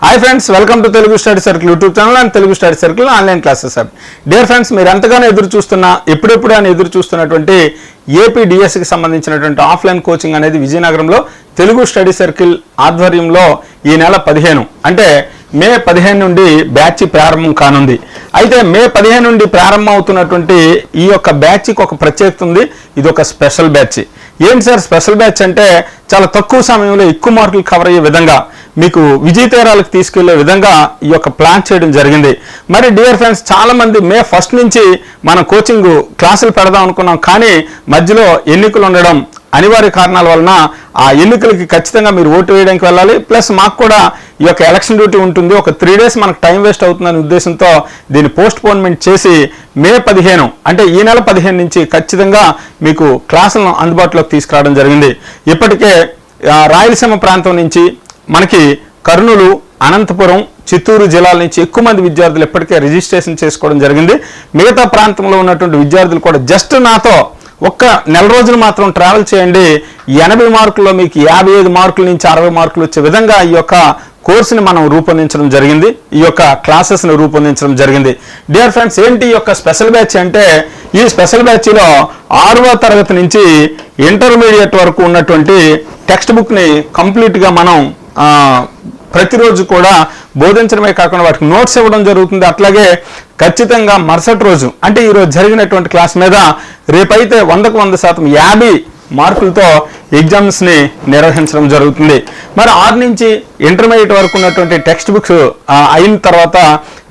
Hi friends welcome to Telugu study circle YouTube channel and Telugu study circle online classes sir dear friends మీరు ఎంతగానో ఎదురు చూస్తున్న ఎప్పుడెప్పుడు అని ఎదురు చూస్తున్నటువంటి ఏపీ డిఎస్సికి సంబంధించినటువంటి ఆఫ్లైన్ కోచింగ్ అనేది విజయనగరంలో తెలుగు స్టడీ సర్కిల్ ఆధ్వర్యంలో ఈ నెల పదిహేను అంటే మే పదిహేను నుండి బ్యాచ్ ప్రారంభం కానుంది. అయితే మే పదిహేను నుండి ప్రారంభం అవుతున్నటువంటి ఈ యొక్క బ్యాచ్కి ఒక ప్రత్యేకత ఉంది ఇది ఒక స్పెషల్ బ్యాచ్ ఏంటి సార్ స్పెషల్ బ్యాచ్ అంటే చాలా తక్కువ సమయంలో ఎక్కువ మార్కులు కవర్ అయ్యే విధంగా మీకు విజయ తీరాలకు తీసుకెళ్ళే విధంగా ఈ యొక్క ప్లాన్ చేయడం జరిగింది. మరి డియర్ ఫ్రెండ్స్ చాలా మంది మే ఫస్ట్ నుంచి మనం కోచింగ్ క్లాసులు పెడదాం అనుకున్నాం కానీ మధ్యలో ఎన్నికలు ఉండడం అనివార్య కారణాల వలన ఆ ఎన్నికలకి ఖచ్చితంగా మీరు ఓటు వేయడానికి వెళ్ళాలి. ప్లస్ మాకు కూడా ఈ యొక్క ఎలక్షన్ డ్యూటీ ఉంటుంది. ఒక త్రీ డేస్ మనకు టైం వేస్ట్ అవుతుందనే ఉద్దేశంతో దీన్ని పోస్ట్ పోన్మెంట్ చేసి మే పదిహేను అంటే ఈ నెల పదిహేను నుంచి ఖచ్చితంగా మీకు క్లాసులను అందుబాటులోకి తీసుకురావడం జరిగింది. ఇప్పటికే రాయలసీమ ప్రాంతం నుంచి మనకి కర్నూలు అనంతపురం చిత్తూరు జిల్లాల నుంచి ఎక్కువ మంది విద్యార్థులు ఇప్పటికే రిజిస్ట్రేషన్ చేసుకోవడం జరిగింది. మిగతా ప్రాంతంలో ఉన్నటువంటి విద్యార్థులు కూడా జస్ట్ నాతో ఒక్క నెల రోజులు మాత్రం ట్రావెల్ చేయండి. ఎనభై మార్కుల్లో మీకు యాభై ఐదు మార్కుల నుంచి అరవై మార్కులు వచ్చే విధంగా ఈ యొక్క కోర్సుని మనం రూపొందించడం జరిగింది. ఈ యొక్క క్లాసెస్ని రూపొందించడం జరిగింది. డియర్ ఫ్రెండ్స్ ఏంటి ఈ యొక్క స్పెషల్ బ్యాచ్ అంటే ఈ స్పెషల్ బ్యాచ్లో ఆరవ తరగతి నుంచి ఇంటర్మీడియట్ వరకు ఉన్నటువంటి టెక్స్ట్ బుక్ని కంప్లీట్గా మనం ప్రతిరోజు కూడా బోధించడమే కాకుండా వాటికి నోట్స్ ఇవ్వడం జరుగుతుంది. అట్లాగే ఖచ్చితంగా మరుసటి రోజు అంటే ఈరోజు జరిగినటువంటి క్లాస్ మీద రేపైతే వందకు వంద శాతం యాభై మార్కులతో ఎగ్జామ్స్ని నిర్వహించడం జరుగుతుంది. మరి ఆరు నుంచి ఇంటర్మీడియట్ వరకు ఉన్నటువంటి టెక్స్ట్ బుక్స్ అయిన తర్వాత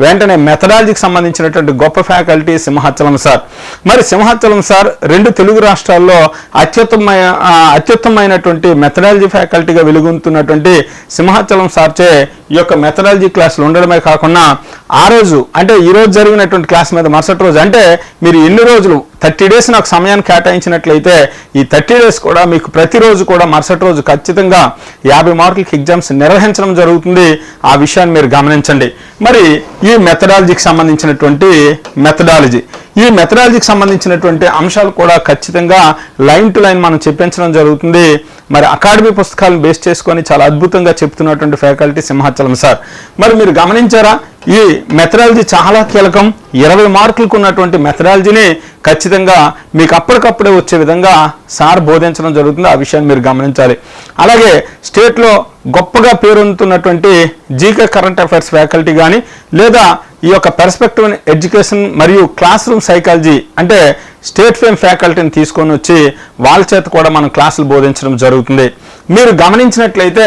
వెంటనే మెథడాలజీకి సంబంధించినటువంటి గొప్ప ఫ్యాకల్టీ సింహాచలం సార్. మరి సింహాచలం సార్ రెండు తెలుగు రాష్ట్రాల్లో అత్యుత్తమైన అత్యుత్తమైనటువంటి మెథడాలజీ ఫ్యాకల్టీగా వెలుగుతున్నటువంటి సింహాచలం సార్చే ఈ యొక్క మెథడాలజీ క్లాసులు ఉండడమే కాకుండా ఆ రోజు అంటే ఈ రోజు జరిగినటువంటి క్లాస్ మీద మరుసటి రోజు అంటే మీరు ఎన్ని రోజులు థర్టీ డేస్ నాకు సమయాన్ని కేటాయించినట్లయితే ఈ థర్టీ డేస్ కూడా మీకు ప్రతిరోజు కూడా మరుసటి రోజు ఖచ్చితంగా యాభై మార్కులకి ఎగ్జామ్స్ నిర్వహించడం జరుగుతుంది. ఆ విషయాన్ని మీరు గమనించండి. మరి ఈ ఈ మెథడాలజీకి సంబంధించినటువంటి మెథడాలజీ ఈ మెథడాలజీకి సంబంధించినటువంటి అంశాలు కూడా ఖచ్చితంగా లైన్ టు లైన్ మనం చెప్పించడం జరుగుతుంది. మరి అకాడమీ పుస్తకాలను బేస్ చేసుకొని చాలా అద్భుతంగా చెప్తున్నటువంటి ఫ్యాకల్టీ సింహాచలం సార్. మరి మీరు గమనించారా? ఈ మెథడాలజీ చాలా కీలకం. ఇరవై మార్కులకు ఉన్నటువంటి మెథడాలజీని ఖచ్చితంగా మీకు అప్పటికప్పుడే వచ్చే విధంగా సార్ బోధించడం జరుగుతుంది. ఆ విషయాన్ని మీరు గమనించాలి. అలాగే స్టేట్లో గొప్పగా పేరొందుతున్నటువంటి జీకే కరెంట్ అఫైర్స్ ఫ్యాకల్టీ కానీ లేదా ఈ యొక్క పెర్స్పెక్టివ్ ఎడ్యుకేషన్ మరియు క్లాస్ రూమ్ సైకాలజీ అంటే స్టేట్ ఫేమ్ ఫ్యాకల్టీని తీసుకొని వచ్చి వాళ్ళ చేత కూడా మనం క్లాసులు బోధించడం జరుగుతుంది. మీరు గమనించినట్లయితే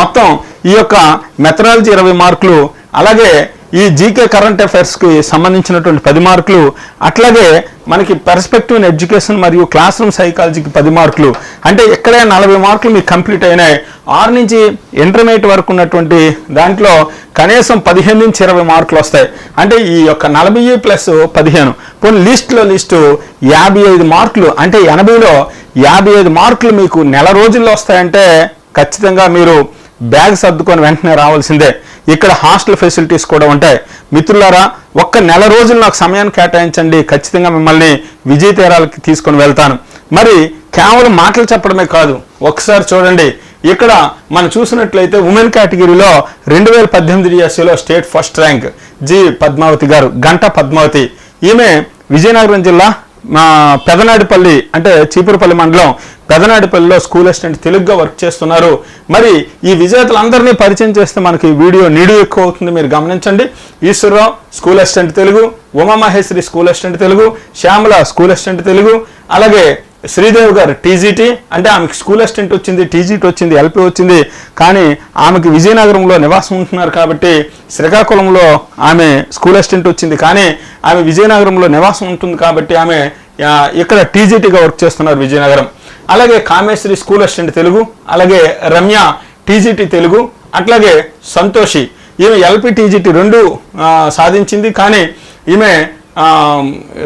మొత్తం ఈ యొక్క మెథడాలజీ ఇరవై మార్కులు అలాగే ఈ జీకే కరెంట్ అఫైర్స్కి సంబంధించినటువంటి పది మార్కులు అట్లాగే మనకి పెర్స్పెక్టివ్ ఇన్ ఎడ్యుకేషన్ మరియు క్లాస్ రూమ్ సైకాలజీకి పది మార్కులు. అంటే ఇక్కడే నలభై మార్కులు మీకు కంప్లీట్ అయినాయి. ఆరు నుంచి ఇంటర్మీడియట్ వరకు ఉన్నటువంటి దాంట్లో కనీసం పదిహేను నుంచి ఇరవై మార్కులు వస్తాయి. అంటే ఈ యొక్క నలభై ప్లస్ పదిహేను. పోనీ లిస్ట్లో లిస్టు యాభై ఐదు మార్కులు. అంటే ఎనభైలో యాభై ఐదు మార్కులు మీకు నెల రోజుల్లో వస్తాయంటే ఖచ్చితంగా మీరు బ్యాగ్ సర్దుకొని వెంటనే రావాల్సిందే. ఇక్కడ హాస్టల్ ఫెసిలిటీస్ కూడా ఉంటాయి. మిత్రులారా ఒక్క నెల రోజులు నాకు సమయాన్ని కేటాయించండి. ఖచ్చితంగా మిమ్మల్ని విజయ తీరాలకి తీసుకొని వెళ్తాను. మరి కేవలం మాటలు చెప్పడమే కాదు. ఒకసారి చూడండి. ఇక్కడ మనం చూసినట్లయితే ఉమెన్ కేటగిరీలో రెండు వేల పద్దెనిమిది డిఎస్సీలో state first rank G. Padmavathi గారు గంట పద్మావతి. ఈమె విజయనగరం జిల్లా మా పెదనాడిపల్లి అంటే చీపురుపల్లి మండలం పెదనాడిపల్లిలో స్కూల్ అసిస్టెంట్ తెలుగుగా వర్క్ చేస్తున్నారు. మరి ఈ విజేతలందరినీ పరిచయం చేస్తే మనకి ఈ వీడియో నిడు ఎక్కువ అవుతుంది. మీరు గమనించండి. Eswara Rao school assistant Telugu Umamaheshwari school assistant Telugu Shyamala school assistant Telugu అలాగే శ్రీదేవి గారు టీజీటీ అంటే ఆమెకి స్కూల్ అసిస్టెంట్ వచ్చింది టీజీటీ వచ్చింది ఎల్పీ వచ్చింది కానీ ఆమెకి విజయనగరంలో నివాసం ఉంటున్నారు కాబట్టి శ్రీకాకుళంలో ఆమె స్కూల్ అసిస్టెంట్ వచ్చింది కానీ ఆమె విజయనగరంలో నివాసం ఉంటుంది కాబట్టి ఆమె ఇక్కడ టీజీటీగా వర్క్ చేస్తున్నారు విజయనగరం. అలాగే కామేశ్వరి స్కూల్ అసిస్టెంట్ తెలుగు అలాగే రమ్య టీజీటీ తెలుగు అట్లాగే సంతోషి. ఈమె ఎల్పి టీజీటీ రెండు సాధించింది కానీ ఈమె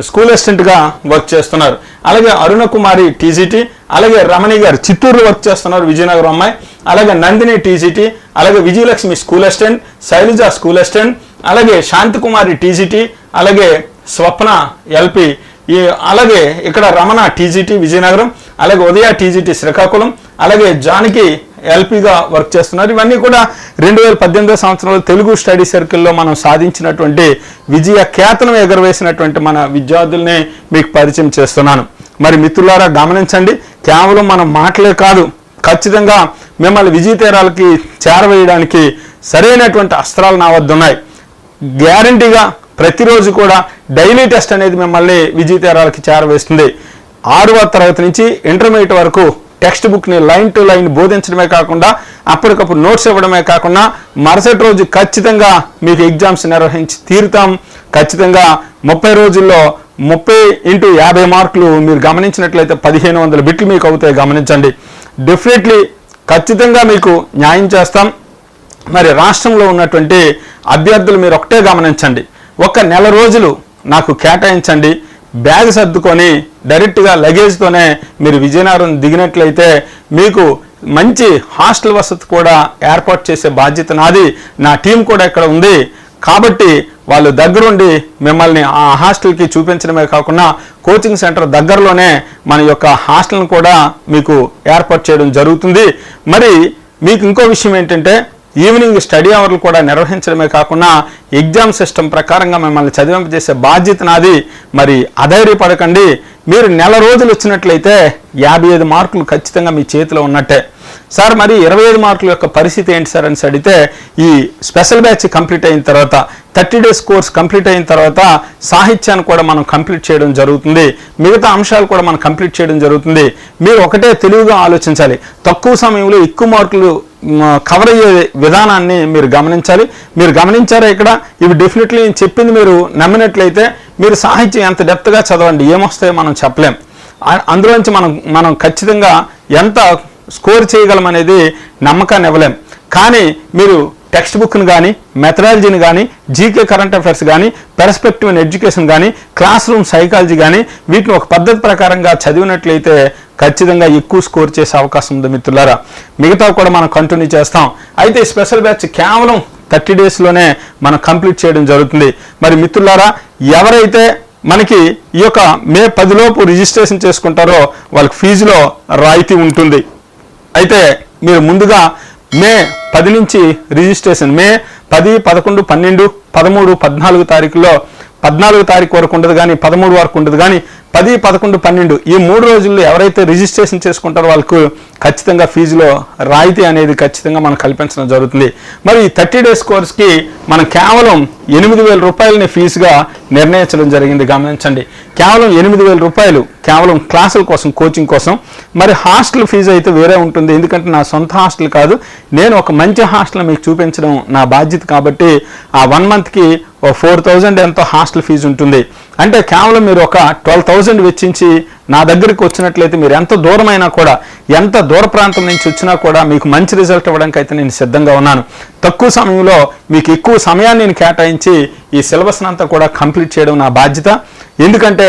స్కూల్ అసిస్టెంట్గా వర్క్ చేస్తున్నారు. అలాగే అరుణ కుమారి టీజీటీ అలాగే రమణి గారు చిత్తూరులో వర్క్ చేస్తున్నారు విజయనగరం అమ్మాయి. అలాగే నందిని టీజీటీ అలాగే Vijayalakshmi school assistant Sailaja school assistant అలాగే శాంతికుమారి టీజీటీ అలాగే స్వప్న ఎల్పి ఈ అలాగే ఇక్కడ రమణ టీజీటీ విజయనగరం అలాగే ఉదయ టీజీటీ శ్రీకాకుళం అలాగే జానకి ఎల్పీగా వర్క్ చేస్తున్నారు. ఇవన్నీ కూడా రెండు వేల పద్దెనిమిదో సంవత్సరంలో తెలుగు స్టడీ సర్కిల్లో మనం సాధించినటువంటి విజయ ఖ్యాతను ఎగరవేసినటువంటి మన విద్యార్థుల్ని మీకు పరిచయం చేస్తున్నాను. మరి మిత్రులారా గమనించండి కేవలం మనం మాటలే కాదు ఖచ్చితంగా మిమ్మల్ని విజయతీరాలకి చేరవేయడానికి సరైనటువంటి అస్త్రాలు నా వద్ద ఉన్నాయి గ్యారంటీగా ప్రతిరోజు కూడా డైలీ టెస్ట్ అనేది మిమ్మల్ని విజయతీరాలకి చేరవేస్తుంది. ఆరవ తరగతి నుంచి ఇంటర్మీడియట్ వరకు టెక్స్ట్ బుక్ని లైన్ టు లైన్ బోధించడమే కాకుండా అప్పటికప్పుడు నోట్స్ ఇవ్వడమే కాకుండా మరుసటి రోజు ఖచ్చితంగా మీకు ఎగ్జామ్స్ నిర్వహించి తీరుతాం. ఖచ్చితంగా ముప్పై రోజుల్లో ముప్పై ఇంటూ యాభై మార్కులు మీరు గమనించినట్లయితే పదిహేను వందల బిట్లు మీకు అవుతాయి. గమనించండి. డెఫినెట్లీ ఖచ్చితంగా మీకు న్యాయం చేస్తాం. మరి రాష్ట్రంలో ఉన్నటువంటి అభ్యర్థులు మీరు ఒకటే గమనించండి. ఒక నెల రోజులు నాకు కేటాయించండి. బ్యాగ్ సర్దుకొని డైరెక్ట్గా లగేజ్తోనే మీరు విజయనగరం దిగినట్లయితే మీకు మంచి హాస్టల్ వసతి కూడా ఏర్పాటు చేసే బాధ్యత నాది. నా టీం కూడా ఇక్కడ ఉంది. కాబట్టి వాళ్ళు దగ్గరుండి మిమ్మల్ని ఆ హాస్టల్కి చూపించడమే కాకుండా కోచింగ్ సెంటర్ దగ్గరలోనే మన యొక్క హాస్టల్ని కూడా మీకు ఏర్పాటు చేయడం జరుగుతుంది. మరి మీకు ఇంకో విషయం ఏంటంటే ఈవినింగ్ స్టడీ అవర్లు కూడా నిర్వహించడమే కాకుండా ఎగ్జామ్ సిస్టమ్ ప్రకారంగా మిమ్మల్ని చదివింపజేసే బాధ్యత నాది. మరి అధైర్యపడకండి. మీరు నెల రోజులు వచ్చినట్లయితే యాభై ఐదు మార్కులు ఖచ్చితంగా మీ చేతిలో ఉన్నట్టే. సార్ మరి ఇరవై ఐదు మార్కుల యొక్క పరిస్థితి ఏంటి సార్ అని అడిగితే ఈ స్పెషల్ బ్యాచ్ కంప్లీట్ అయిన తర్వాత థర్టీ డేస్ కోర్స్ కంప్లీట్ అయిన తర్వాత సాహిత్యాన్ని కూడా మనం కంప్లీట్ చేయడం జరుగుతుంది. మిగతా అంశాలు కూడా మనం కంప్లీట్ చేయడం జరుగుతుంది. మీరు ఒకటే తెలివిగా ఆలోచించాలి. తక్కువ సమయంలో ఎక్కువ మార్కులు కవర్ అయ్యే విధానాన్ని మీరు గమనించాలి. మీరు గమనించారా ఇక్కడ? ఇవి డెఫినెట్లీ నేను చెప్పింది మీరు నమ్మినట్లయితే మీరు సాహిత్యం ఎంత డెప్త్గా చదవండి ఏమొస్తాయో మనం చెప్పలేం. అందులోంచి మనం మనం ఖచ్చితంగా ఎంత స్కోర్ చేయగలమనేది నమ్మకాన్ని ఇవ్వలేం. కానీ మీరు టెక్స్ట్ బుక్ని కానీ మెథడాలజీని కానీ జీకే కరెంట్ అఫైర్స్ కానీ పెర్స్పెక్టివ్ అండ్ ఎడ్యుకేషన్ కానీ క్లాస్ రూమ్ సైకాలజీ కానీ వీటిని ఒక పద్ధతి ప్రకారంగా చదివినట్లయితే ఖచ్చితంగా ఎక్కువ స్కోర్ చేసే అవకాశం ఉంది మిత్రులారా. మిగతా కూడా మనం కంటిన్యూ చేస్తాం. అయితే ఈ స్పెషల్ బ్యాచ్ కేవలం థర్టీ డేస్లోనే మనం కంప్లీట్ చేయడం జరుగుతుంది. మరి మిత్రులారా ఎవరైతే మనకి ఈ యొక్క మే పదిలోపు రిజిస్ట్రేషన్ చేసుకుంటారో వాళ్ళకి ఫీజులో రాయితీ ఉంటుంది. అయితే మీరు ముందుగా మే పది నుంచి రిజిస్ట్రేషన్ మే పది పదకొండు పన్నెండు పదమూడు పద్నాలుగు తారీఖులో పద్నాలుగు తారీఖు వరకు ఉండదు కానీ పదమూడు వరకు ఉండదు కానీ పది పదకొండు పన్నెండు ఈ మూడు రోజుల్లో ఎవరైతే రిజిస్ట్రేషన్ చేసుకుంటారో వాళ్ళకు ఖచ్చితంగా ఫీజులో రాయితీ అనేది ఖచ్చితంగా మనం కల్పించడం జరుగుతుంది. మరి థర్టీ డేస్ కోర్స్కి మనం కేవలం ఎనిమిది వేల రూపాయలని ఫీజుగా నిర్ణయించడం జరిగింది. గమనించండి. కేవలం ఎనిమిది వేల రూపాయలు కేవలం క్లాసుల కోసం కోచింగ్ కోసం. మరి హాస్టల్ ఫీజు అయితే వేరే ఉంటుంది. ఎందుకంటే నా సొంత హాస్టల్ కాదు. నేను ఒక మంచి హాస్టల్ మీకు చూపించడం నా బాధ్యత కాబట్టి ఆ వన్ మంత్కి ఒక ఫోర్ థౌజండ్ ఎంతో హాస్టల్ ఫీజు ఉంటుంది. అంటే కేవలం మీరు ఒక ట్వెల్వ్ థౌజండ్ వెచ్చించి నా దగ్గరికి వచ్చినట్లయితే మీరు ఎంత దూరమైనా కూడా ఎంత దూర ప్రాంతం నుంచి వచ్చినా కూడా మీకు మంచి రిజల్ట్ ఇవ్వడానికి అయితే నేను సిద్ధంగా ఉన్నాను. తక్కువ సమయంలో మీకు ఎక్కువ సమయాన్ని నేను కేటాయించి ఈ సిలబస్ అంతా కూడా కంప్లీట్ చేయడం నా బాధ్యత. ఎందుకంటే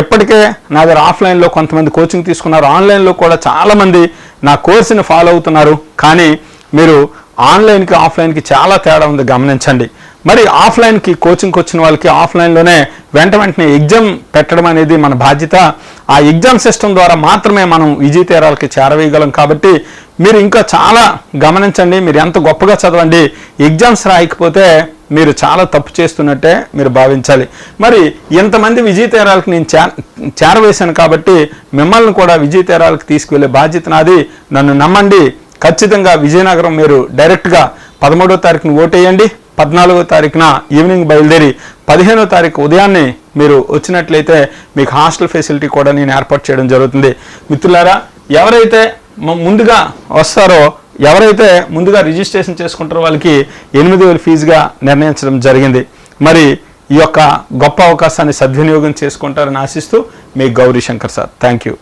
ఇప్పటికే నా దగ్గర ఆఫ్లైన్లో కొంతమంది కోచింగ్ తీసుకున్నారు. ఆన్లైన్లో కూడా చాలామంది నా కోర్సుని ఫాలో అవుతున్నారు. కానీ మీరు ఆన్లైన్కి ఆఫ్లైన్కి చాలా తేడా ఉంది. గమనించండి. మరి ఆఫ్లైన్కి కోచింగ్కి వచ్చిన వాళ్ళకి ఆఫ్లైన్లోనే వెంట వెంటనే ఎగ్జామ్ పెట్టడం అనేది మన బాధ్యత. ఆ ఎగ్జామ్ సిస్టమ్ ద్వారా మాత్రమే మనం విజయ తీరాలకి చేరవేయగలం కాబట్టి మీరు ఇంకా చాలా గమనించండి. మీరు ఎంత గొప్పగా చదవండి. ఎగ్జామ్స్ రాయకపోతే మీరు చాలా తప్పు చేస్తున్నట్టే మీరు భావించాలి. మరి ఇంతమంది విజయ తీరాలకు నేను చే చేరవేశాను కాబట్టి మిమ్మల్ని కూడా విజయ తీరాలకు తీసుకువెళ్ళే బాధ్యత నాది. నన్ను నమ్మండి. ఖచ్చితంగా విజయనగరం మీరు డైరెక్ట్గా పదమూడో తారీఖున ఓటేయండి. పద్నాలుగో తారీఖున ఈవినింగ్ బయలుదేరి పదిహేనో తారీఖు ఉదయాన్నే మీరు వచ్చినట్లయితే మీకు హాస్టల్ ఫెసిలిటీ కూడా నేను ఏర్పాటు చేయడం జరుగుతుంది. మిత్రులారా ఎవరైతే ముందుగా వస్తారో ఎవరైతే ముందుగా రిజిస్ట్రేషన్ చేసుకుంటారో వాళ్ళకి ఎనిమిది వేలు ఫీజుగా నిర్ణయించడం జరిగింది. మరి ఈ యొక్క గొప్ప అవకాశాన్ని సద్వినియోగం చేసుకుంటారని ఆశిస్తూ మీ Gowri Shankar sir. Thank you